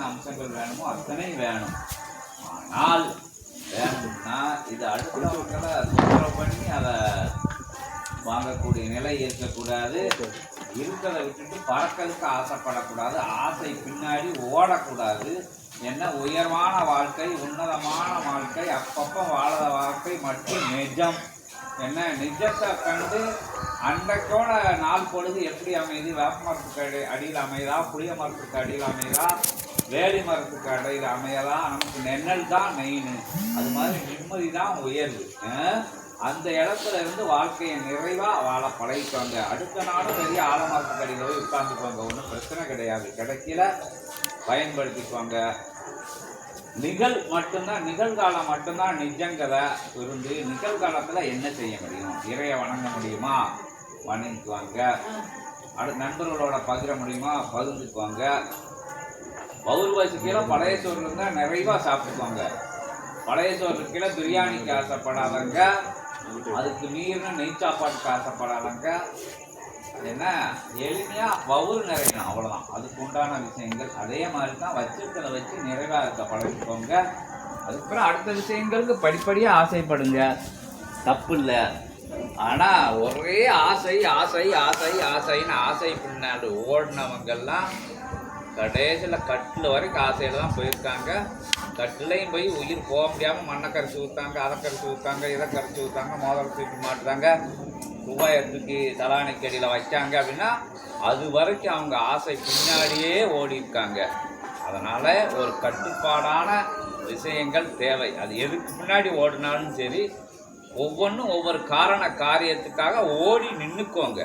என்னென்ன அம்சங்கள் வேணுமோ அத்தனை வேணும். ஆனால் வேணும்னா இது அடுத்தவர்களை தொந்தரவு பண்ணி அதை வாங்கக்கூடிய நிலை இருக்கக்கூடாது. இருக்கிறத விட்டுட்டு பறக்கிறதுக்கு ஆசைப்படக்கூடாது. ஆசை பின்னாடி ஓடக்கூடாது. என்ன உயர்வான வாழ்க்கை உன்னதமான வாழ்க்கை அப்பப்போ வாழற வாழ்க்கை மற்றும் நிஜம். என்ன நிஜத்தை கண்டு அன்றைக்கோட நாள் பொழுது எப்படி அமையுது? வேப்ப மரத்துக்கு அடி அடியில் அமையுதா? புளிய மரத்துக்கு அடியில் அமையுதா? வேலி மரத்துக்கு அடியில் அமையலாம் நமக்கு நென்னல் தான் மெயின் அது மாதிரி நிம்மதி தான் உயர்வு. அந்த இடத்துல இருந்து வாழ்க்கையை நிறைவா வாழ பழகிக்குவாங்க அடுத்த நாளும் பெரிய ஆலமரத்துக்கு அடியில் போய் உட்காந்துக்குவாங்க ஒன்றும் பிரச்சனை கிடையாது. கிடைக்கல பயன்படுத்திக்குவாங்க நிகழ் மட்டும்தான் நிகழ்காலம் மட்டும்தான் நிஜங்கதை இருந்து நிகழ்காலத்தில் என்ன செய்ய முடியும்? இறைய வணங்க முடியுமா? வணங்கிக்குவாங்க அடுத்த நண்பர்களோட பகிர முடியுமா? பகிர்ந்துக்குவாங்க பவுல் கீழே பழைய சோறு இருந்தால் நிறைவாக சாப்பிட்டுக்கோங்க. பழைய சோறு கீழே பிரியாணிக்கு ஆசைப்படாதங்க. அதுக்கு மீறின நெய் சாப்பாட்டுக்கு ஆசைப்படாதங்க. என்ன? எளிமையாக பவுல் நிறையணும். அவ்வளோதான் அதுக்கு உண்டான விஷயங்கள் அதே மாதிரி தான் வச்சிருக்கிறத வச்சு நிறைவாக இருக்க பழகிக்கோங்க. அதுக்கப்புறம் அடுத்த விஷயங்களுக்கு படிப்படியாக ஆசைப்படுங்க. தப்பு இல்லை ஆனால் ஒரே ஆசை ஆசை ஆசை ஆசைன்னு ஆசை பின்னாடி ஓடினவங்கெல்லாம் கடைசியில் கட்டில் வரைக்கும் காசையில் தான் போயிருக்காங்க. கட்டிலையும் போய் உயிர் போக முடியாமல் மண்ணை கரைச்சி ஊற்றாங்க அதை கரைச்சி ஊற்றாங்க இதை கரைச்சி ஊற்றாங்க மோதிரம் தூக்கி மாட்டுறாங்க. ரூபாய் தூக்கி தலானைக்கு அடியில் வைக்காங்க அப்படின்னா அது வரைக்கும் அவங்க ஆசை பின்னாடியே ஓடிருக்காங்க அதனால் ஒரு கட்டுப்பாடான விஷயங்கள் தேவை. அது எதுக்கு பின்னாடி ஓடினாலும் சரி ஒவ்வொன்றும் ஒவ்வொரு காரண காரியத்துக்காக ஓடி நின்றுக்கோங்க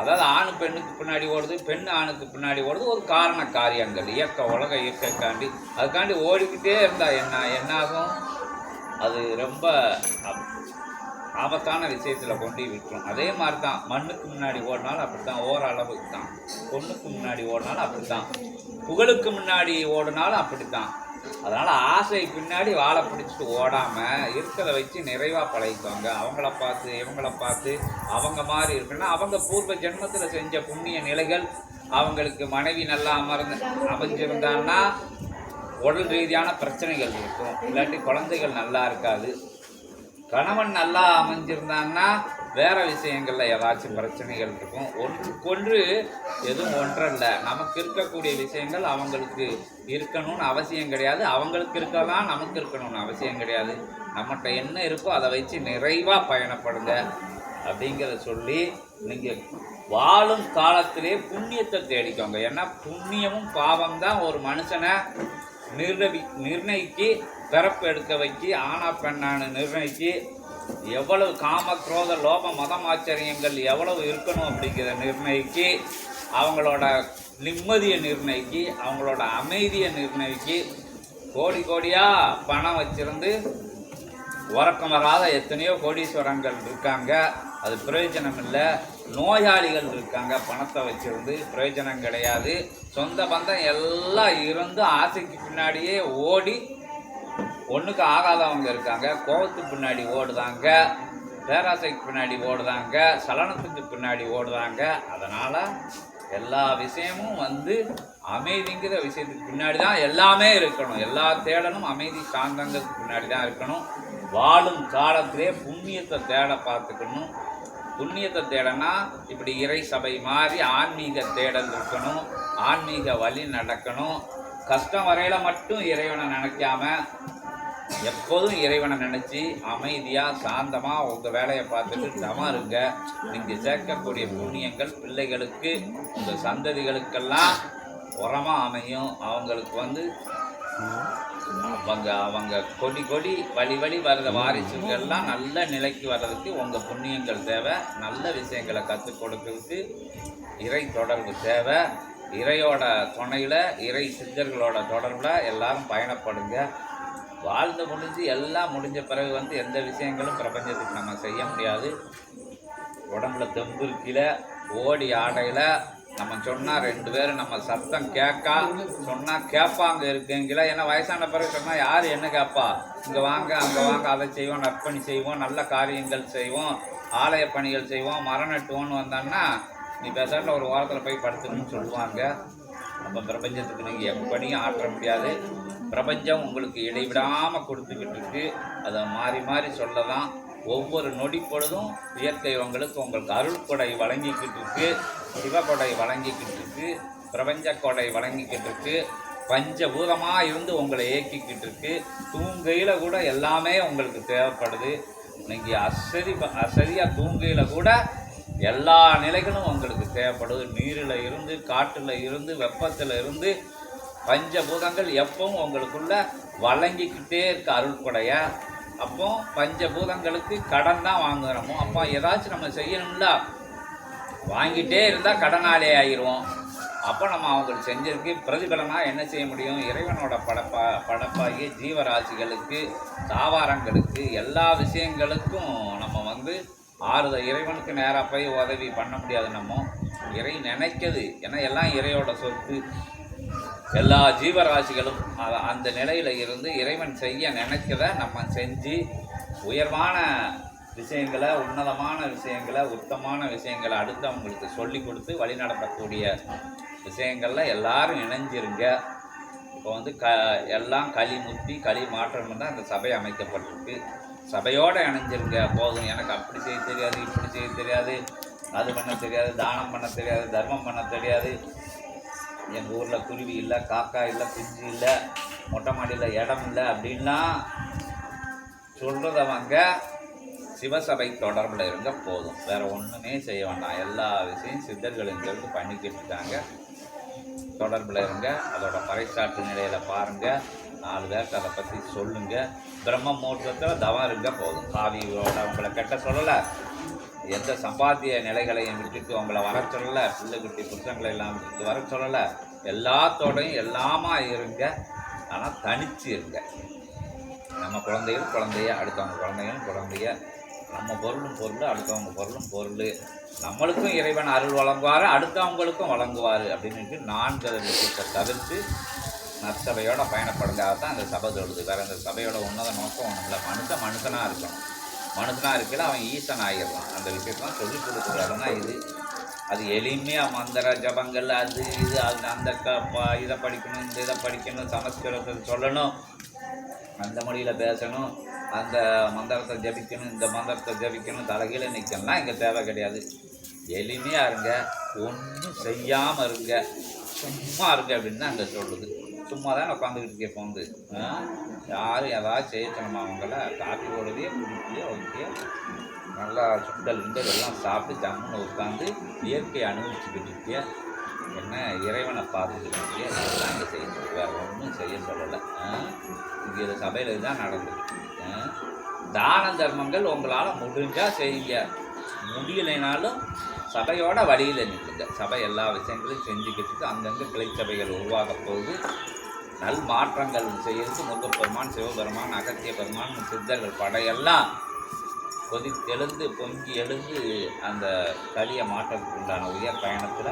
அதாவது ஆண் பெண்ணுக்கு பின்னாடி ஓடுது பெண் ஆணுக்கு பின்னாடி ஓடுது ஒரு காரண காரியங்கள். இயக்க உலக இயக்கக்காண்டி அதுக்காண்டி ஓடிக்கிட்டே இருந்தால் என்ன என்னாகும்? அது ரொம்ப ஆபத்தான விஷயத்தில் கொண்டு விட்டுரும். அதே மாதிரி தான் மண்ணுக்கு முன்னாடி ஓடினாலும் அப்படி தான் ஓரளவுக்கு தான் பொண்ணுக்கு முன்னாடி ஓடினாலும் அப்படி தான் புகழுக்கு முன்னாடி ஓடினாலும் அப்படி தான் அதனால் ஆசை பின்னாடி வாழை பிடிச்சிட்டு ஓடாமல் இருக்கிறத வச்சு நிறைவாக பழகிக்குவாங்க அவங்கள பார்த்து இவங்கள பார்த்து அவங்க மாதிரி இருக்குன்னா அவங்க பூர்வ ஜென்மத்தில் செஞ்ச புண்ணிய நிலைகள் அவங்களுக்கு மனைவி நல்லா அமர்ந்து அமைஞ்சிருந்தான்னா உடல் ரீதியான பிரச்சனைகள் இருக்கும். இல்லாட்டி குழந்தைகள் நல்லா இருக்காது. கணவன் நல்லா அமைஞ்சிருந்தான்னா வேறு விஷயங்களில் ஏதாச்சும் பிரச்சனைகள் இருக்கும். ஒன்றுக்கொன்று எதுவும் ஒன்றல்ல. நமக்கு இருக்கக்கூடிய விஷயங்கள் அவங்களுக்கு இருக்கணும்னு அவசியம் கிடையாது. அவங்களுக்கு இருக்கலாம் நமக்கு இருக்கணும்னு அவசியம் கிடையாது. நம்மகிட்ட என்ன இருக்கோ அதை வச்சு நிறைவாக பயணப்படுங்க அப்படிங்கிறத சொல்லி நீங்கள் வாழும் காலத்திலே புண்ணியத்தை தேடிக்கோங்க. ஏன்னா புண்ணியமும் பாவம் தான் ஒரு மனுஷனை நிர்ணவி நிர்ணயிக்கு பிறப்பு எடுக்க வைக்கி ஆனா பெண்ணான்னு நிர்ணயிச்சு எவ்வளவு காம குரோத லோப மதம் ஆச்சரியங்கள் எவ்வளவு இருக்கணும் அப்படிங்கிறத நிர்ணயிக்கு அவங்களோட நிம்மதியை நிர்ணயிக்கு அவங்களோட அமைதியை நிர்ணயிக்கு கோடி கோடியாக பணம் வச்சிருந்து உறக்கம் வராத எத்தனையோ கோடீஸ்வரங்கள் இருக்காங்க. அது பிரயோஜனம் இல்லை. நோயாளிகள் இருக்காங்க. பணத்தை வச்சிருந்து பிரயோஜனம் கிடையாது. சொந்த பந்தம் எல்லாம் இருந்து ஆசைக்கு பின்னாடியே ஓடி ஒன்றுக்கு ஆகாதவங்க இருக்காங்க கோபத்துக்கு பின்னாடி ஓடுதாங்க பேராசைக்கு பின்னாடி ஓடுதாங்க சலனத்துக்கு பின்னாடி ஓடுதாங்க. அதனால் எல்லா விஷயமும் வந்து அமைதிங்கிற விஷயத்துக்கு பின்னாடி தான் எல்லாமே இருக்கணும். எல்லா தேடலும் அமைதி சாந்தங்கிறதுக்கு பின்னாடி தான் இருக்கணும். வாழும் காலத்திலே புண்ணியத்தை தேட பார்த்துக்கணும். புண்ணியத்தை தேடனா இப்படி இறை சபை மாதிரி ஆன்மீக தேடல் இருக்கணும். ஆன்மீக வழி நடக்கணும். கஷ்டம் வரையில் மட்டும் இறைவனை நினைக்காம எப்போதும் இறைவனை நினைச்சு அமைதியா சாந்தமா உங்க வேலையை பார்த்துட்டு தமா இருங்க. நீங்க சேர்க்கக்கூடிய புண்ணியங்கள் பிள்ளைகளுக்கு உங்க சந்ததிகளுக்கெல்லாம் உரமா அமையும். அவங்களுக்கு வந்து அவங்க அவங்க கொடி கொடி வழி வழி வர்ற வாரிசுகள்லாம் நல்ல நிலைக்கு வர்றதுக்கு உங்க புண்ணியங்கள் தேவை. நல்ல விஷயங்களை கற்றுக் கொடுக்கறதுக்கு இறை தொடர்பு தேவை. இறையோட துணையில் இறை சித்தர்களோட தொடர்பில் எல்லாரும் பயணப்படுங்க. வாழ்ந்து முடிஞ்சு எல்லாம் முடிஞ்ச பிறகு வந்து எந்த விஷயங்களும் பிரபஞ்சத்துக்கு நம்ம செய்ய முடியாது. உடம்புல தெம்பு இருக்கையில ஓடி ஆடையில் நம்ம சொன்னால் ரெண்டு பேரும் நம்ம சத்தம் கேட்கா சொன்னால் கேட்பாங்க இருக்குங்களா ஏன்னா வயசான பிறகு சொன்னால் யார் என்ன கேட்பா இங்கே வாங்க அங்கே வாங்க அதை செய்வோம் நற்பணி செய்வோம் நல்ல காரியங்கள் செய்வோம் ஆலய பணிகள் செய்வோம் மரம் நட்டுவோன்னு வந்தோம்னா நீ பேசாட்டில் ஒரு வாரத்தில் போய் படுத்துக்கணும்னு சொல்லுவாங்க. நம்ம பிரபஞ்சத்துக்கு நீங்கள் எப்படியும் ஆற்ற முடியாது. பிரபஞ்சம் உங்களுக்கு இடைவிடாமல் கொடுத்துக்கிட்டு இருக்கு அதை மாறி மாறி சொல்ல தான் ஒவ்வொரு நொடி பொழுதும் இயற்கை உங்களுக்கு உங்களுக்கு அருள் கொடை வழங்கிக்கிட்டு இருக்கு. சிவகொடை வழங்கிக்கிட்டு இருக்கு. பிரபஞ்ச கொடை வழங்கிக்கிட்டு இருக்கு. பஞ்சபூதமாக இருந்து உங்களை இயக்கிக்கிட்டு இருக்கு. தூங்கையில் கூட எல்லாமே உங்களுக்கு தேவைப்படுது. நீங்கள் அசதி அசதியாக தூங்கையில் கூட எல்லா நிலைகளும் உங்களுக்கு தேவைப்படுது. நீரில் இருந்து காட்டில் இருந்து வெப்பத்தில் இருந்து பஞ்சபூதங்கள் எப்பவும் உங்களுக்குள்ள வழங்கிக்கிட்டே இருக்க அருள்கொடைய. அப்போ பஞ்சபூதங்களுக்கு கடன் தான் வாங்குறோமோ அப்போ ஏதாச்சும் நம்ம செய்யணும்ல. வாங்கிட்டே இருந்தால் கடனாலே ஆகிடுவோம் அப்போ நம்ம அவங்களுக்கு செஞ்சிருக்கு பிரதிபலனாக என்ன செய்ய முடியும்? இறைவனோட படப்பா படப்பாகிய ஜீவராசிகளுக்கு தாவாரங்களுக்கு எல்லா விஷயங்களுக்கும் நம்ம வந்து ஆறுதல் இறைவனுக்கு நேராக போய் உதவி பண்ண முடியாது நம்ம. இறை நினைக்கிறது ஏன்னா எல்லாம் இறையோட சொத்து. எல்லா ஜீவராசிகளும் அந்த நிலையில் இருந்து இறைவன் செய்ய நினைக்கிறத நம்ம செஞ்சு உயர்வான விஷயங்களை உன்னதமான விஷயங்களை உத்தமான விஷயங்களை அடுத்தவங்களுக்கு சொல்லி கொடுத்து வழிநடத்தக்கூடிய விஷயங்களில் எல்லாரும் இணைஞ்சிருங்க. இப்போ வந்து க எல்லாம் களி முத்தி களி மாற்றம் தான் அந்த சபை அமைக்கப்பட்டிருக்கு. சபையோடு இணைஞ்சிருங்க. போதும். எனக்கு அப்படி செய்ய தெரியாது இப்படி செய்ய தெரியாது. அது பண்ண தெரியாது தானம் பண்ண தெரியாது தர்மம் பண்ண தெரியாது. எங்கள் ஊரில் குருவி இல்லை காக்கா இல்லை குஞ்சு இல்லை மொட்டை மாடியில் இடம் இல்லை அப்படின்லாம் சொல்கிறதவங்க சிவசபை தொடர்பில் இருங்க போதும். வேறு ஒன்றுமே செய்ய வேண்டாம். எல்லா விஷயம் சித்தர்கள் இங்கிருந்து பண்ணிக்கிட்டு இருக்காங்க. தொடர்பில் இருங்க. அதோட பறைசாட்டு நிலையில் பாருங்கள் நாலு பேருக்கு அதை பற்றி சொல்லுங்கள் பிரம்ம முகூர்த்தத்தில் தவம் இருங்க போதும். காவியோட உங்களை கெட்ட சொல்லலை. எந்த சம்பாத்திய நிலைகளையும் விட்டுட்டு உங்களை வர சொல்லலை பிள்ளைக்குட்டி புருஷங்களை எல்லாம் விட்டுட்டு வர சொல்லலை. எல்லாத்தோடையும் எல்லாமா இருங்க. ஆனால் தனிச்சு இருங்க. நம்ம குழந்தைகள் குழந்தைய அடுத்தவங்க குழந்தைகளும் குழந்தைய. நம்ம பொருளும் பொருள் அடுத்தவங்க பொருளும் பொருள். நம்மளுக்கும் இறைவன் அருள் வழங்குவார் அடுத்தவங்களுக்கும் வழங்குவார் அப்படின்னுட்டு நான்கு விஷயத்தை தவிர்த்து நற்சபையோட பயணப்படுங்க தான் அந்த சபை சொல்லுது. வேற அந்த சபையோட உன்னத நோக்கம் ஒன்றும் இல்லை மனுஷன் மனுஷனாக இருக்கணும். மனுஷனாக இருக்கல அவன் ஈசன் ஆகிடலாம் அந்த விஷயத்தான் சொல்லி கொடுக்குற இது? அது எளிமையாக மந்திர ஜபங்கள் அது இது அது அந்த க ப- இதை படிக்கணும் இந்த இதை படிக்கணும் சமஸ்கிருதத்தை சொல்லணும் அந்த மொழியில் பேசணும் அந்த மந்திரத்தை ஜபிக்கணும் இந்த மந்திரத்தை ஜபிக்கணும் தலைகீழ நிற்கணும்லாம் இங்கே தேவை கிடையாது. எளிமையாக இருங்க ஒன்றும் செய்யாமல் இருங்க சும்மா இருங்க அப்படின்னு தான் அங்கே சொல்லுது. சும்மா தான் உட்காந்துக்கிட்டு இருக்கே இப்போ வந்து யாரும் ஏதாவது செய்யணும் அவங்கள? காஃபி போடுறதே குடிக்கலையோ ஓகே நல்லா சுண்டல் கிண்டல் எல்லாம் சாப்பிட்டு ஜம்முன்னு உட்காந்து இயற்கையை அனுபவிச்சுக்கிட்டு இருக்கிய என்ன இறைவனை பார்த்துக்கிட்டு இருக்கிய அதெல்லாம் இங்கே செய்ய வேறு ஒன்றும் செய்ய சொல்லலை. இங்கே இது சபையில் இதுதான் நடந்துருக்கு தான தர்மங்கள் உங்களால் முடிஞ்சால் செய்யுங்க. முடியலைனாலும் சபையோட வழியில் நிற்குங்க சபை எல்லா விஷயங்களையும் செஞ்சுக்கிட்டு அங்கங்கே கிளை சபைகள் உருவாக போகுது. நல் மாற்றங்கள் செய்யறதுக்கு முருகப்பெருமான் சிவபெருமான் அகத்திய பெருமான் சித்தர்கள் படையெல்லாம் கொதித்தெழுந்து பொங்கி எழுந்து அந்த களியை மாற்றத்துக்கு உண்டான உயர் பயணத்தில்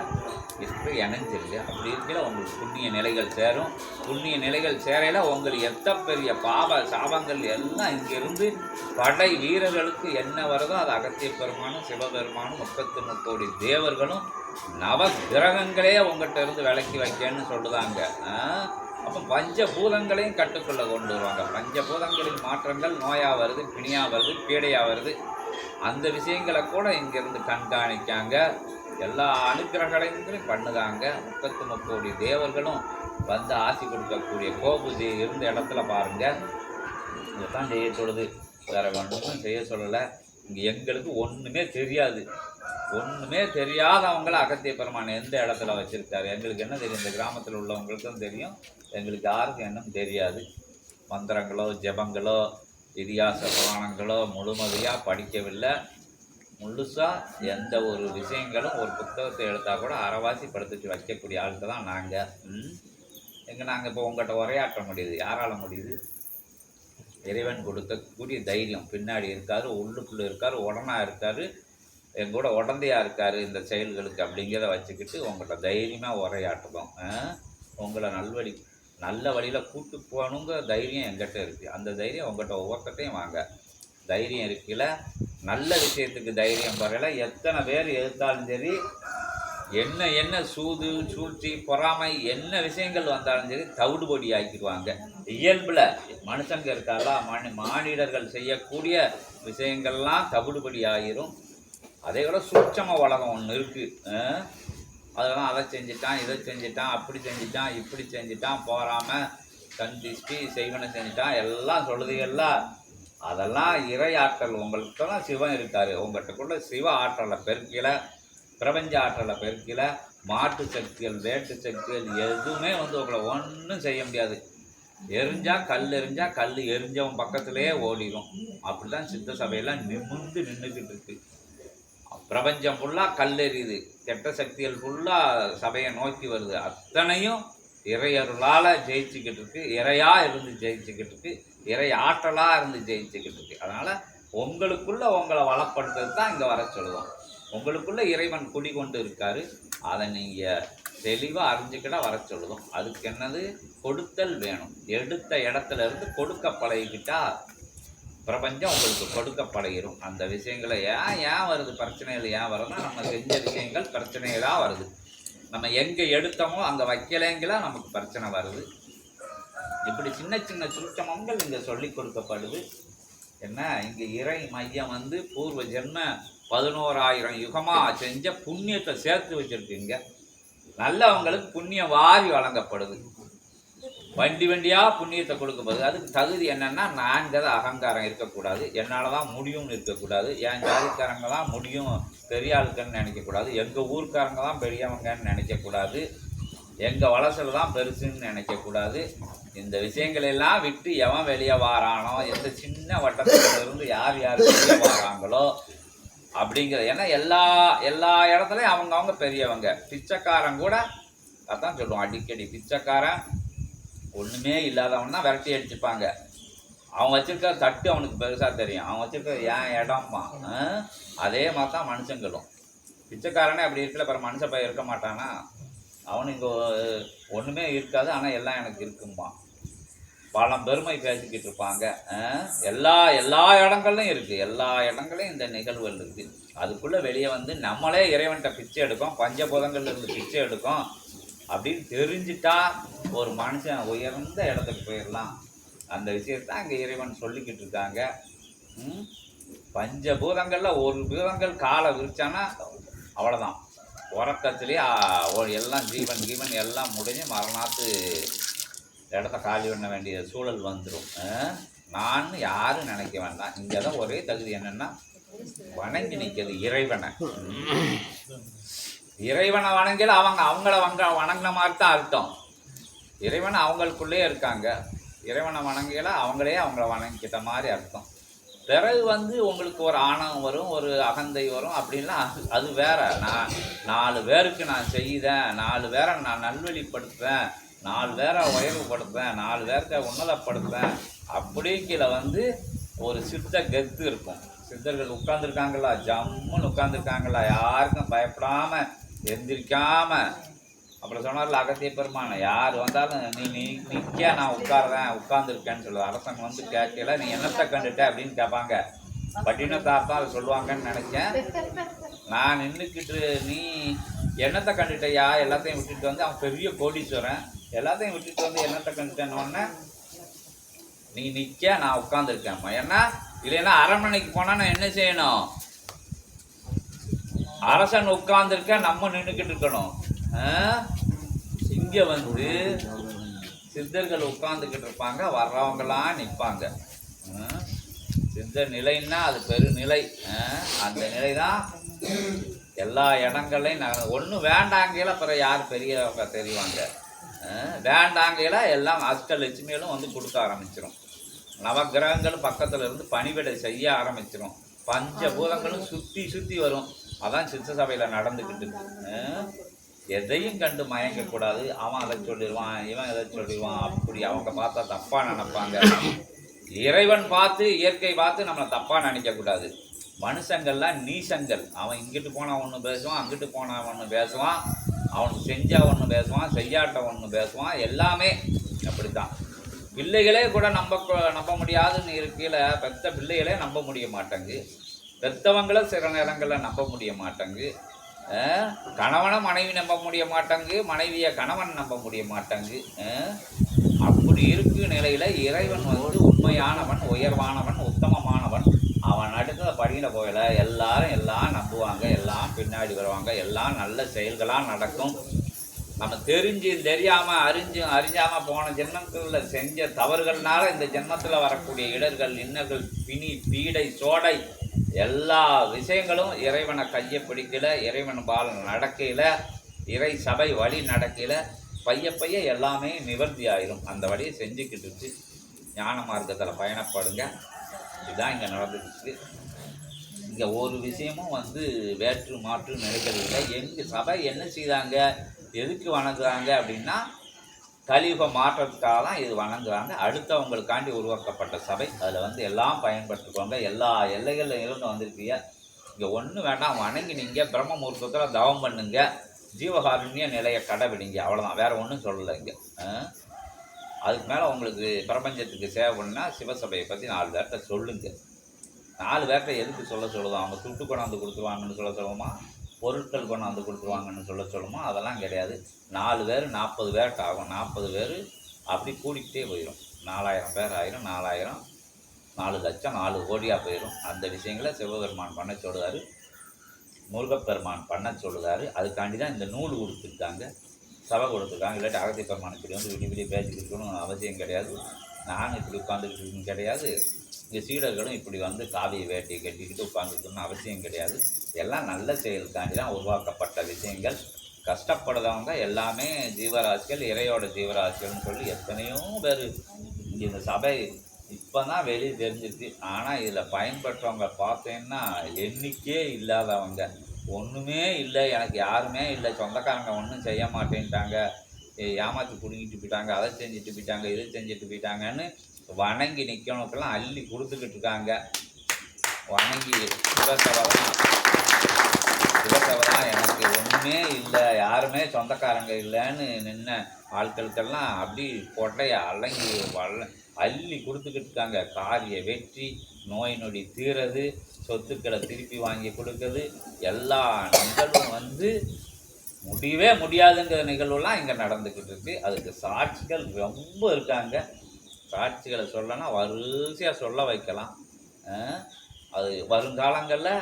இருக்கு இணைஞ்சிருக்கு அப்படி இருக்கிற உங்களுக்கு புண்ணிய நிலைகள் சேரும். புண்ணிய நிலைகள் சேரையில் உங்களுக்கு எத்த பெரிய பாவ சாபங்கள் எல்லாம் இங்கிருந்து படை வீரர்களுக்கு என்ன வருதோ அது அகத்திய பெருமானும் சிவபெருமானும் முப்பத்தி முக்கோடி தேவர்களும் நவ கிரகங்களே உங்கள்கிட்ட இருந்து விலக்கி வைக்கன்னு சொல்லுதாங்க. ஆ? அப்போ பஞ்சபூதங்களையும் கட்டுக்குள்ளே கொண்டு வருவாங்க. பஞ்சபூதங்களின் மாற்றங்கள் நோயாக வருது பிணியாக வருது பீடையாக வருது. அந்த விஷயங்களை கூட இங்கேருந்து கண்காணிக்காங்க. எல்லா அனுகிரகங்களையும் பண்ணுதாங்க. முப்பத்தி முக்கோடி தேவர்களும் வந்து ஆசி கொடுக்கக்கூடிய கோபுஜி இருந்த இடத்துல பாருங்கள் இதை தான் செய்ய சொல்லுது. வேறு ஒன்றும் செய்ய சொல்லலை. இங்கே எங்களுக்கு ஒன்றுமே தெரியாது. ஒன்றுமே தெரியாதவங்கள அகத்திய பெருமான் எந்த இடத்துல வச்சுருக்காரு? எங்களுக்கு என்ன தெரியும்? இந்த கிராமத்தில் உள்ளவங்களுக்கும் தெரியும். எங்களுக்கு யாருக்கும் என்னும் தெரியாது. மந்திரங்களோ ஜெபங்களோ இதிகாச புராணங்களோ முழுமதியாக படிக்கவில்லை. முழுசாக எந்த ஒரு விஷயங்களும் ஒரு புத்தகத்தை எடுத்தால் கூட அறவாசி படுத்துட்டு வைக்கக்கூடிய ஆளுக்கு தான் நாங்கள் எங்கே நாங்கள் இப்போ உங்கள்கிட்ட உரையாற்ற முடியுது. யாரால முடியுது? இறைவன் கொடுக்கக்கூடிய தைரியம். பின்னாடி இருக்கார் உள்ளுக்குள்ளே இருக்கார் உடனாக இருக்கார். என் கூட உடந்தையா இருக்கார் இந்த செயல்களுக்கு அப்படிங்கிறத வச்சுக்கிட்டு உங்கள்கிட்ட தைரியமாக உரையாட்டுவோம் உங்களை நல்வழி நல்ல வழியில் கூட்டு போகணுங்கிற தைரியம் எங்கிட்ட இருக்குது அந்த தைரியம் உங்கள்கிட்ட ஒவ்வொருத்தையும் வாங்க. தைரியம் இருக்கில நல்ல விஷயத்துக்கு தைரியம் வரல எத்தனை பேர் எதிர்த்தாலும் சரி என்ன என்ன சூது சூழ்ச்சி பொறாமை என்ன விஷயங்கள் வந்தாலும் சரி தவிடுபடி ஆக்கிடுவாங்க. இயல்பில் மனுஷங்க இருக்கால மாநிலர்கள் மானிடர்கள் செய்யக்கூடிய விஷயங்கள்லாம் தவிடுபடி ஆகிரும் அதே கூட சூட்சம உலகம் ஒன்று இருக்குது அதெல்லாம் அதை செஞ்சுட்டான் இதை செஞ்சுட்டான் அப்படி செஞ்சுட்டான் இப்படி செஞ்சுட்டான் போகாமல் கண் திஷ்டி செய்வனை செஞ்சுட்டான் எல்லாம் சொல்லுதுகள்ல அதெல்லாம் இறை ஆற்றல். உங்கள்கிட்ட தான் சிவன் உங்கள்கிட்ட உங்கள்கிட்டக்குள்ள சிவ ஆற்றலை பெருக்கில பிரபஞ்ச ஆற்றலை பெருக்கில மாட்டு சக்திகள் வேட்டு சக்திகள் எதுவுமே வந்து உங்களை ஒன்றும் செய்ய முடியாது. எரிஞ்சால் கல் எரிஞ்சால் கல் எரிஞ்சவன் பக்கத்திலேயே ஓடிடும் அப்படிதான் சித்த சபையெல்லாம் நிமிர்ந்து நின்றுக்கிட்டு இருக்குது பிரபஞ்சம் ஃபுல்லாக கல் கெட்ட சக்திகள் ஃபுல்லாக சபையை நோக்கி வருது. அத்தனையும் இறையருளால் ஜெயிச்சுக்கிட்டு இருக்கு. இறையா இருந்து ஜெயிச்சுக்கிட்டு இருக்கு. இறை ஆற்றலாக இருந்து ஜெயிச்சுக்கிட்டு இருக்கு. அதனால் உங்களுக்குள்ளே உங்களை வளப்படுத்துறது தான் இங்கே வர சொல்லுவோம் உங்களுக்குள்ளே இறைவன் குடி கொண்டு இருக்காரு. அதை நீங்கள் தெளிவாக அறிஞ்சுக்கிட வர சொல்லுவோம் அதுக்கு என்னது? கொடுத்தல் வேணும். எடுத்த இடத்துல இருந்து கொடுக்க பழகிக்கிட்டால் பிரபஞ்சம் உங்களுக்கு கொடுக்க அந்த விஷயங்களை ஏன் ஏன் வருது? பிரச்சனைகள் ஏன் வருதுன்னா நம்ம செஞ்ச விஷயங்கள் பிரச்சனைகளாக வருது. நம்ம எங்கே எடுத்தோமோ அங்கே வைக்கலைங்களா நமக்கு பிரச்சனை வருது. இப்படி சின்ன சின்ன சுருக்கமங்கள் இங்கே சொல்லி கொடுக்கப்படுது. என்ன? இங்கே இறை மையம் வந்து பூர்வ ஜென்ம பதினோராயிரம் யுகமாக செஞ்ச புண்ணியத்தை சேர்த்து வச்சிருக்குங்க நல்லவங்களுக்கு புண்ணிய வாரி வழங்கப்படுது. வண்டி வண்டியாக புண்ணியத்தை கொடுக்கும்போது அதுக்கு தகுதி என்னென்னா நான்கிறது அகங்காரம் இருக்கக்கூடாது. என்னால் தான் முடியும்னு இருக்கக்கூடாது. என் ஜாதிக்காரங்க தான் முடியும் பெரிய ஆளுக்குன்னு நினைக்கக்கூடாது. எங்கள் ஊர்க்காரங்க தான் பெரியவங்கன்னு நினைக்கக்கூடாது. எங்கள் வளசல் தான் பெருசுன்னு நினைக்கக்கூடாது. இந்த விஷயங்களெல்லாம் விட்டு எவன் வெளியே வாரானோ எந்த சின்ன வட்டத்திலிருந்து யார் யார் வெளியே வாராங்களோ அப்படிங்கிற ஏன்னா எல்லா எல்லா இடத்துலையும் அவங்க அவங்க பெரியவங்க. பிச்சைக்காரன் கூட அதான் சொல்லுவோம் அடிக்கடி பிச்சைக்காரன் ஒன்றுமே இல்லாதவன் தான் விரட்டி அடிச்சுப்பாங்க. அவன் வச்சுருக்க தட்டு அவனுக்கு பெருசாக தெரியும். அவன் வச்சுருக்க ஏன் இடம்மா? ஆ? அதே மாதிரி தான் மனுஷங்களும். பிச்சைக்காரனே அப்படி இருக்கல பிற மனுஷ பையன் இருக்க மாட்டானா? அவனு இங்கே ஒன்றுமே இருக்காது ஆனால் எல்லாம் எனக்கு இருக்கும்பா பலம் பெருமை பேசிக்கிட்டு இருப்பாங்க. எல்லா எல்லா இடங்கள்லையும் இருக்குது எல்லா இடங்களையும் இந்த நிகழ்வுகள் இருக்குது அதுக்குள்ளே வெளியே வந்து நம்மளே இறைவன்கிட்ட பிச்சை எடுக்கும். பஞ்சபூதங்கள்ல இருந்து பிச்சை எடுக்கும். அப்படின்னு தெரிஞ்சிட்டா ஒரு மனுஷன் உயர்ந்த இடத்துக்கு போயிடலாம் அந்த விஷயத்தான் இங்கே இறைவன் சொல்லிக்கிட்டு இருக்காங்க. பஞ்ச பஞ்சபூதங்களில் ஒரு பூதங்கள் காலை விரிச்சானா அவ்வளோதான் உறக்கத்துலேயே எல்லாம் ஜீவன் ஜீவன் எல்லாம் முடிஞ்சு மரணாத்து இடத்த காலி பண்ண வேண்டிய சூழல் வந்துடும் நான் யாரும் நினைக்க வேண்டாம். இங்கே தான் ஒரே தகுதி என்னென்னா வணங்கி நிற்கிறது இறைவனை. இறைவனை வணங்கல அவங்க அவங்கள வங்க வணங்கின மாதிரி தான் அர்த்தம். இறைவன் அவங்களுக்குள்ளேயே இருக்காங்க. இறைவனை வணங்கல அவங்களே அவங்கள வணங்கிக்கிட்ட மாதிரி அர்த்தம். பிறகு வந்து உங்களுக்கு ஒரு ஆணவம் வரும் ஒரு அகந்தை வரும் அப்படின்லாம் அது அது வேற. நான் நாலு பேருக்கு நான் செய்தேன் நாலு பேரை நான் நல்வழிப்படுத்துவேன் நாலு பேரை உயர்வுபடுத்துவேன் நாலு பேர்த்த உன்னதப்படுத்துவேன் அப்படிங்கிற வந்து ஒரு சித்த கெத்து இருக்கும். சித்தர்கள் உட்காந்துருக்காங்களா ஜம்முன்னு உட்காந்துருக்காங்களா யாருக்கும் பயப்படாமல் எந்திரிக்காம அப்புறம் சொன்னார்ல அகத்திய பெருமான. யார் வந்தாலும் நீ நீ நிற்க நான் உட்காருறேன் உட்கார்ந்துருக்கேன்னு சொல்லுது அரசன் வந்து கேட்கல நீ என்னத்தை கண்டுட்ட? அப்படின்னு கேட்பாங்க. பட்டினத்தார் தான் அதை சொல்லுவாங்கன்னு நினைச்சேன். நான் நின்றுக்கிட்டு நீ என்னத்தை கண்டுட்டையா? எல்லாத்தையும் விட்டுட்டு வந்து அவன் பெரிய கோடீஸ்வரன். எல்லாத்தையும் விட்டுட்டு வந்து என்னத்தை கண்டுட்டேன்னு நீ நிற்க நான் உட்காந்துருக்கேன் ஏன்னா இல்லைன்னா அரண்மனைக்கு போனால் நான் என்ன செய்யணும்? அரசன் உட்கார்ந்துருக்க நம்ம நின்றுக்கிட்டு இருக்கணும். இங்கே வந்து சித்தர்கள் உட்கார்ந்துக்கிட்டு இருப்பாங்க வர்றவங்களாம் நிற்பாங்க சித்த நிலைன்னா அது பெருநிலை அந்த நிலை தான் எல்லா இடங்கள்லையும் நான் ஒன்றும் வேண்டாங்கையில் அப்புறம் யார் பெரியவங்க தெரிவாங்க? வேண்டாங்கையில் எல்லாம் அஷ்டலட்சுமிகளும் வந்து கொடுக்க ஆரம்பிச்சிடும் நவக்கிரகங்களும் பக்கத்தில் இருந்து பணிவிடை செய்ய ஆரம்பிச்சிடும் பஞ்சபூதங்களும் சுற்றி சுற்றி வரும். அதான் சித்த சபையில் நடந்துக்கிட்டு இருக்கு. எதையும் கண்டு மயங்கக்கூடாது. அவன் அதை சொல்லிடுவான் இவன் எதை சொல்லிடுவான். அப்படி அவங்க பார்த்தா தப்பாக நினைப்பாங்க. இறைவன் பார்த்து இயற்கை பார்த்து நம்மளை தப்பாக நினைக்கக்கூடாது. மனுஷங்கள்லாம் நீசங்கள். அவன் இங்கிட்டு போனால் ஒன்று பேசுவான் அங்கிட்டு போனால் ஒன்று பேசுவான். அவனுக்கு செஞ்சா ஒன்று பேசுவான் செய்யாட்ட ஒன்று பேசுவான். எல்லாமே அப்படித்தான். பிள்ளைகளே கூட நம்ப நம்ப முடியாதுன்னு இருக்கையில் பெத்த பிள்ளைகளே நம்ப முடிய மாட்டேங்குது. பெத்தவங்கள சில நேரங்களில் நம்ப முடிய மாட்டேங்கு. கணவனை மனைவி நம்ப முடிய மாட்டேங்கு மனைவியை கணவன் நம்ப முடிய மாட்டாங்கு. அப்படி இருக்கு நிலையில் இறைவன் வந்து உண்மையானவன் உயர்வானவன் உத்தமமானவன். அவன் அடுத்த படியில் போயில எல்லாரும் எல்லாம் நம்புவாங்க. எல்லாம் பின்னாடி வருவாங்க. எல்லாம் நல்ல செயல்களாக நடக்கும். நம்ம தெரிஞ்சு தெரியாமல் அறிஞ்சு அறிஞ்சாமல் போன ஜென்மத்தில் செஞ்ச தவறுகள்னால இந்த ஜென்மத்தில் வரக்கூடிய இடர்கள் இன்னல்கள் பிணி பீடை சோடை எல்லா விஷயங்களும் இறைவனை கையை பிடிக்கல இறைவன் பால் நடக்கையில இறை சபை வழி நடக்கையில பைய பைய எல்லாமே நிவர்த்தி ஆயிரும். அந்த வழியை செஞ்சுக்கிட்டு இருக்கு. ஞான மார்க்கத்தில் பயணப்படுங்க. இதுதான் இங்கே நடந்துச்சு இங்கே ஒரு விஷயமும் வந்து வேற்று மாற்று நிலைகள் இல்லை. எங்கள் சபை என்ன செய்தாங்க? எதுக்கு வணங்குறாங்க அப்படின்னா கலியுக மாற்றத்துக்காக தான் இது வணங்குறாங்க. அடுத்தவங்களுக்காண்டி உருவாக்கப்பட்ட சபை. அதில் வந்து எல்லாம் பயன்படுத்திக்கோங்க. எல்லா எல்லைகளில் இருந்து வந்திருக்கீங்க. இங்கே ஒன்றும் வேண்டாம். வணங்கி நீங்கள் பிரம்ம முகூர்த்தத்தில் தவம் பண்ணுங்க. ஜீவகாருண்ய நிலையை கடைபிடிங்க அவ்வளோதான் வேறு ஒன்றும் சொல்லலை இங்கே. அதுக்கு மேலே உங்களுக்கு பிரபஞ்சத்துக்கு சேவை பண்ணால் சிவசபையை பற்றி நாலு பேர்கிட்ட சொல்லுங்க. நாலு பேர்கிட்ட எதுக்கு சொல்ல சொல்லுதோம் அவங்க சுட்டு கொண்டாந்து கொடுத்துருவாங்கன்னு சொல்ல சொல்லுவோமா? பொருட்கள் கொண்டாந்து கொடுத்துருவாங்கன்னு சொல்ல சொல்லுமோ? அதெல்லாம் கிடையாது. நாலு பேர் நாற்பது பேர்கிட்ட ஆகும். நாற்பது பேர் அப்படி கூடிக்கிட்டே போயிடும் நாலாயிரம் பேர் ஆயிரும். நாலாயிரம் நாலு லட்சம் நாலு கோடியாக போயிடும் அந்த விஷயங்களை சிவபெருமான் பண்ண சொல்லுதார் முருகப்பெருமான் பண்ண சொல்லுதார் அதுக்காண்டி தான் இந்த நூல் கொடுத்துருக்காங்க. சபை கொடுத்துருக்காங்க. இல்லாட்டி அகத்திய பெருமான் இப்படி வந்து விடி விடி பேசிக்கிட்டு இருக்கணும்னு அவசியம் கிடையாது. நானும் இப்படி உட்காந்துக்கிட்டு இருக்கணும் கிடையாது. இங்கே சீடர்களும் இப்படி வந்து காவிய வேட்டி கட்டிக்கிட்டு உட்காந்துக்கணும்னு அவசியம் கிடையாது. எல்லாம் நல்ல செயலுக்காண்டி தான் உருவாக்கப்பட்ட விஷயங்கள். கஷ்டப்படுறவங்க எல்லாமே ஜீவராசிகள் இறையோட ஜீவராசிகள்னு சொல்லி எத்தனையோ பேர் இந்த சபை இப்போ தான் வெளியே தெரிஞ்சிருக்கு. ஆனால் இதில் பயன்பெற்றவங்க பார்த்தீங்கன்னா எண்ணிக்கையே இல்லாதவங்க. ஒன்றுமே இல்லை எனக்கு யாருமே இல்லை சொந்தக்காரங்க ஒன்றும் செய்ய மாட்டேன்ட்டாங்க. ஏமாற்றி பிடுங்கிட்டு போயிட்டாங்க அதை செஞ்சுட்டு போயிட்டாங்க இதை செஞ்சுட்டு போயிட்டாங்கன்னு வணங்கி நிற்கணுக்கெல்லாம் அள்ளி கொடுத்துக்கிட்டு இருக்காங்க வணங்கி சிவசபை தான் எனக்கு ஒன்றுமே இல்லை யாருமே சொந்தக்காரங்க இல்லைன்னு நின்ன ஆட்களுக்கெல்லாம் அப்படி கொட்டைய அலங்கி வல்ல அள்ளி கொடுத்துக்கிட்டு இருக்காங்க காரிய வெற்றி நோய் நொடி தீரது சொத்துக்களை திருப்பி வாங்கி கொடுக்கறது எல்லா நிகழ்வும் வந்து முடியவே முடியாதுங்கிற நிகழ்வுலாம் இங்கே நடந்துக்கிட்டு இருக்கு அதுக்கு சாட்சிகள் ரொம்ப இருக்காங்க. சாட்சிகளை சொல்லனா வரிசையாக சொல்ல வைக்கலாம். அது வருங்காலங்களில்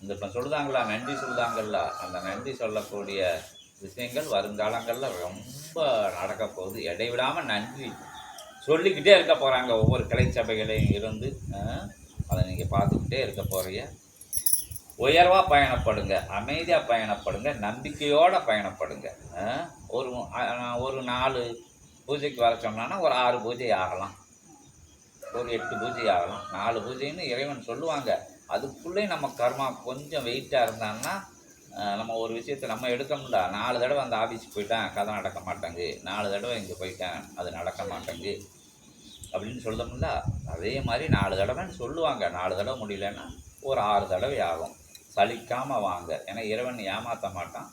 இந்த இப்போ சொல்லுதாங்களா நன்றி சொல்லுதாங்கள்ல அந்த நன்றி சொல்லக்கூடிய விஷயங்கள் வருங்காலங்களில் ரொம்ப நடக்க போகுது. இடைவிடாமல் நன்றி சொல்லிக்கிட்டே இருக்க போகிறாங்க ஒவ்வொரு கிளை சபைகளையும் இருந்து. அதை நீங்கள் பார்த்துக்கிட்டே இருக்க போகிறீங்க உயர்வாக பயணப்படுங்க அமைதியாக பயணப்படுங்க நம்பிக்கையோடு பயணப்படுங்க. ஒரு ஒரு நாலு பூஜைக்கு வர சொன்னான்னா ஒரு ஆறு பூஜை ஆகலாம். ஒரு எட்டு பூஜை ஆகலாம். நாலு பூஜைன்னு இறைவன் சொல்லுவாங்க. அதுக்குள்ளே நம்ம கர்மா கொஞ்சம் வெயிட்டாக இருந்தான்னா நம்ம ஒரு விஷயத்தை நம்ம எடுக்க முடியல. நாலு தடவை அந்த ஆஃபீஸுக்கு போயிட்டேன் கதை நடக்க மாட்டேங்கு நாலு தடவை இங்கே போயிட்டேன் அது நடக்க மாட்டேங்கு அப்படின்னு சொல்லுதோம்ல அதே மாதிரி நாலு தடவைன்னு சொல்லுவாங்க. நாலு தடவை முடியலன்னா ஒரு ஆறு தடவை ஆகும். சலிக்காமல் வாங்க. ஏன்னா இறைவன் ஏமாற்ற மாட்டான்.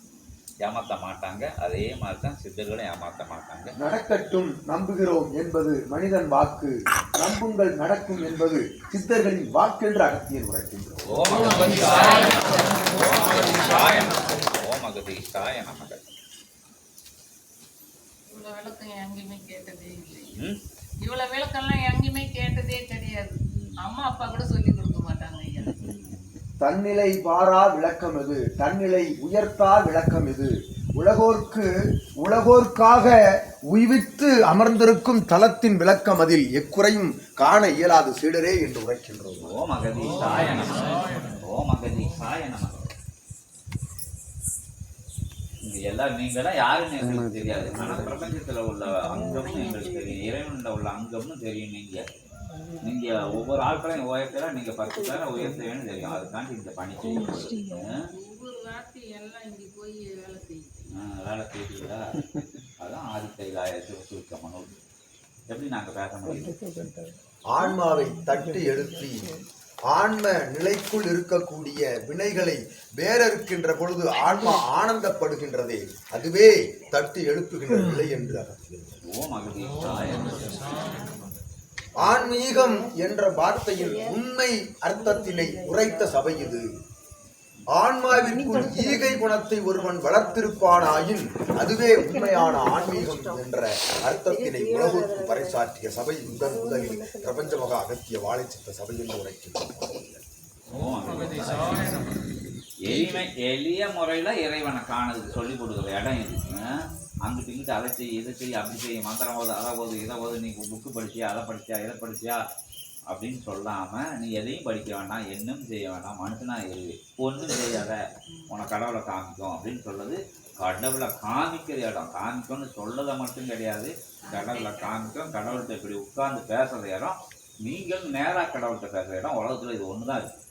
ஏமாற்ற மாட்டாங்க. அதே மாதிரி தான் சித்தர்களும் ஏமாற்ற மாட்டாங்க. நடக்கட்டும் நம்புகிறோம் என்பது மனிதன் வாக்கு. நம்புங்கள் நடக்கும் என்பது சித்தர்களின் வாக்கென்று அகத்தியர் உரைக்கின்றோம். ஓம் அகதீஷாய ஓம் அகதீஷாய ஓம் அகதீஷாய நமக. இவ்வளவு விளக்கம் எங்கேயுமே கேட்டதே இல்லை. ம்? இவ்வளவு விளக்கம்லாம் எங்கேயுமே கேட்டதே கிடையாது. அம்மா அப்பா கூட சொல்லி தன்னிலை பாரா விளக்கம் எது? தன்னிலை உயர்த்தா விளக்கம் எது? உலகோர்க்கு உலகோர்க்காக உய்வித்து அமர்ந்திருக்கும் தலத்தின் விளக்கம் அதில் எக்குறையும் காண இயலாது சீடரே என்று உரைக்கின்றோம். ஓம் மகதி நமக ஓம் அகதீஷாய நமக இங்க எல்லாம் நீங்களாம் யாருன்னு எங்களுக்கு தெரியாது. ஆனால் பிரபஞ்சத்துல உள்ள அங்கம்னு எங்களுக்கு தெரியும். இறைவன்ல உள்ள அங்கம்னு தெரியும் நீங்க. நீங்க ஒவ்வொரு ஆட்களையும் உயர்த்தல நீங்க பத்து பேரை உயர்த்தவேன்னு தெரியும். அதுக்காண்டி இந்த பணி செய்யப்படுது. ஒவ்வொரு வார்த்தையும் எல்லாம் இங்கே போய் வேலை செய்யுது. ஆ, வேலை செய்வீங்களா அதான் ஆதி கைலாய சிவசுருக்க மனோ எப்படி நாங்க பேச முடியும்? ஆன்மாவை தட்டி எழுப்பி ஆன்ம நிலைக்குள் இருக்கக்கூடிய வினைகளை வேறறுக்கின்ற பொழுது ஆன்மா ஆனந்தப்படுகின்றதே அதுவே தட்டி எழுப்புகின்ற நிலை என்று அகதீஷாய ஆன்மீகம் என்ற வார்த்தையின் உண்மை அர்த்தத்தினை உரைத்த சபை இது. ஆன்மாவிற்குள் ஈகை குணத்தை ஒருவன் வளர்த்திருப்பானாயின் அதுவே உண்மையான ஆன்மீகம் என்ற அர்த்தத்தினை உலகிற்கு பறைசாற்றிய சபை முதன் முதலில் பிரபஞ்ச மகா அகத்திய வாழைச்சித்த சபை என்று உரைக்கின்றனர் எளிய முறையில இறைவனை காணுறதுக்கு சொல்லி கொடுக்குற இடம் இது. அங்கிட்டு இங்கிட்டு அதை செய்ய இதை செய்ய அப்படி செய்ய மந்திரம் போது அதை போது இதை போது நீ புக்கு படிச்சியா அதை படிச்சியா இதை படிச்சியா அப்படின்னு சொல்லாமல் நீ எதையும் படிக்க வேண்டாம் என்னும் செய்ய வேண்டாம் மனுஷனா இரு ஒன்றும் செய்யாத உன கடவுளை காமிக்கும் அப்படின்னு சொல்லுது கடவுளை காமிக்கிற இடம். காமிக்கும்னு சொல்லதை மட்டும் கிடையாது. கடவுளை காமிக்கும் கடவுள்கிட்ட இப்படி உட்கார்ந்து பேசுகிற இடம் நீங்கள் நேராக கடவுள்கிட்ட பேசுகிற இடம் உலகத்தில் இது ஒன்று தான் இருக்குது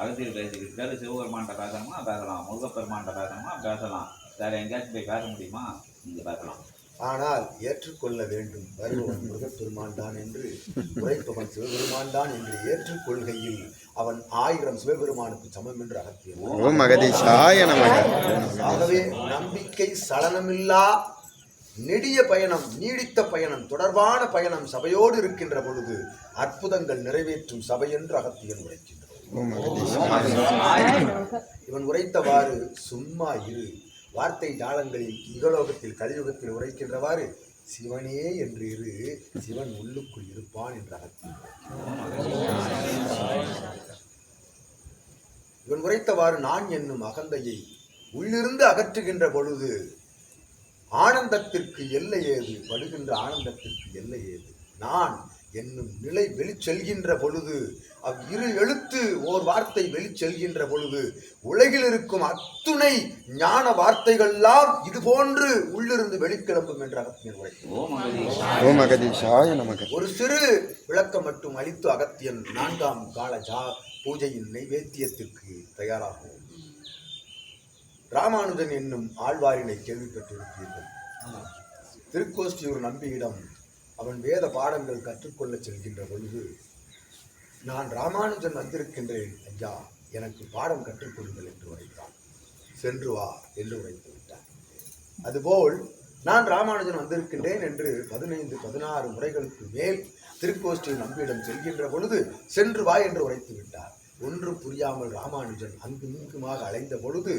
அகத்தியில் பேசிக்கிட்டு இருக்காரு சிவபெருமான்கிட்ட பேசணுமா? பேசலாம். முருகப்பெருமான்கிட்ட பேசணுமா? பேசலாம். வேற எங்கேயாச்சும் போய் பேச முடியுமா? நீங்க பேசலாம் ஆனால் ஏற்றுக்கொள்ள வேண்டும். வருபவன் முருகப்பெருமான் தான் என்று உரைப்பவன் சிவபெருமான் தான் என்று ஏற்றுக்கொள்கையில் அவன் ஆயிரம் சிவபெருமானுக்கு சமம் என்று நமக. ஆகவே நம்பிக்கை சலனமில்லா நெடிய பயணம் நீடித்த பயணம் தொடர்பான பயணம் சபையோடு இருக்கின்ற பொழுது அற்புதங்கள் நிறைவேற்றும் சபை என்று அகத்தியன் அகதீஷாய இவன் உரைத்தவாறு சும்மா இரு. வார்த்தை ஜாலங்களில் இகலோகத்தில் கலியுகத்தில் உரைக்கின்றவாறு சிவனே என்று இரு சிவன் உள்ளுக்குள் இருப்பான் என்ற அகத்தியன் இவன் உரைத்தவாறு நான் என்னும் அகந்தையை உள்ளிருந்து அகற்றுகின்ற பொழுது ஆனந்தத்திற்கு எல்லை ஏது? படுகின்ற ஆனந்தத்திற்கு எல்லை ஏது? நான் என்னும் நிலை வெளிச்செல்கின்ற பொழுது அவ் இரு எழுத்து ஓர் வார்த்தை வெளிச்செல்கின்ற பொழுது உலகில் இருக்கும் அத்துணை ஞான வார்த்தைகள்லாம் இது போன்று உள்ளிருந்து வெளிக்கிளம்பும் என்ற அகத்தியன் உரை ஒரு சிறு விளக்கம் மட்டும் அளித்து அகத்தியன் நான்காம் கால ஜா பூஜையின் நைவேத்தியத்திற்கு தயாராகும். ராமானுஜன் என்னும் ஆழ்வாரினை கேள்விப்பட்டிருப்பீர்கள். திருக்கோஷ்டியூர் நம்பியிடம் அவன் வேத பாடங்கள் கற்றுக்கொள்ளச் செல்கின்ற பொழுது நான் ராமானுஜன் வந்திருக்கின்றேன் ஐயா எனக்கு பாடம் கற்றுக்கொள்ளுங்கள் என்று உரைத்தான். சென்று வா என்று உரைத்து விட்டார் அதுபோல் நான் ராமானுஜன் வந்திருக்கின்றேன் என்று பதினைந்து பதினாறு முறைகளுக்கு மேல் திருக்கோஷ்டியூர் நம்பியிடம் செல்கின்ற பொழுது சென்று வா என்று உரைத்து விட்டார். ஒன்று புரியாமல் ராமானுஜன் அங்கு இங்குமாக அலைந்த பொழுது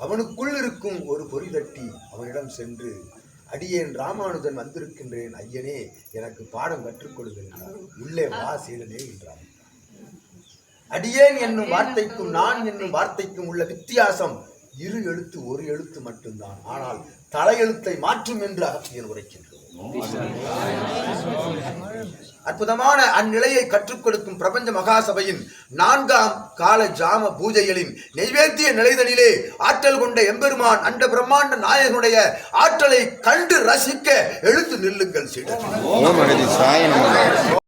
அவனுக்குள் இருக்கும் ஒரு பொறி தட்டி அவனிடம் சென்று அடியேன் ராமானுஜன் வந்திருக்கின்றேன் ஐயனே எனக்கு பாடம் கற்றுக் என்றார் உள்ளே வா சீடனே என்றார் அடியேன் என்னும் வார்த்தைக்கும் நான் என்னும் வார்த்தைக்கும் உள்ள வித்தியாசம் இரு எழுத்து ஒரு எழுத்து மட்டும்தான். ஆனால் தலையெழுத்தை மாற்றும் என்று அகத்தியன் உரைக்கின்றார். அற்புதமான அந்நிலையை கற்றுக் கொடுக்கும் பிரபஞ்ச மகாசபையின் நான்காம் கால ஜாம பூஜைகளின் நெய்வேத்திய நிலைதனிலே ஆற்றல் கொண்ட எம்பெருமான் அண்ட பிரம்மாண்ட நாயகனுடைய ஆற்றலை கண்டு ரசிக்க எழுத்து நில்லுங்கள் சீடர்.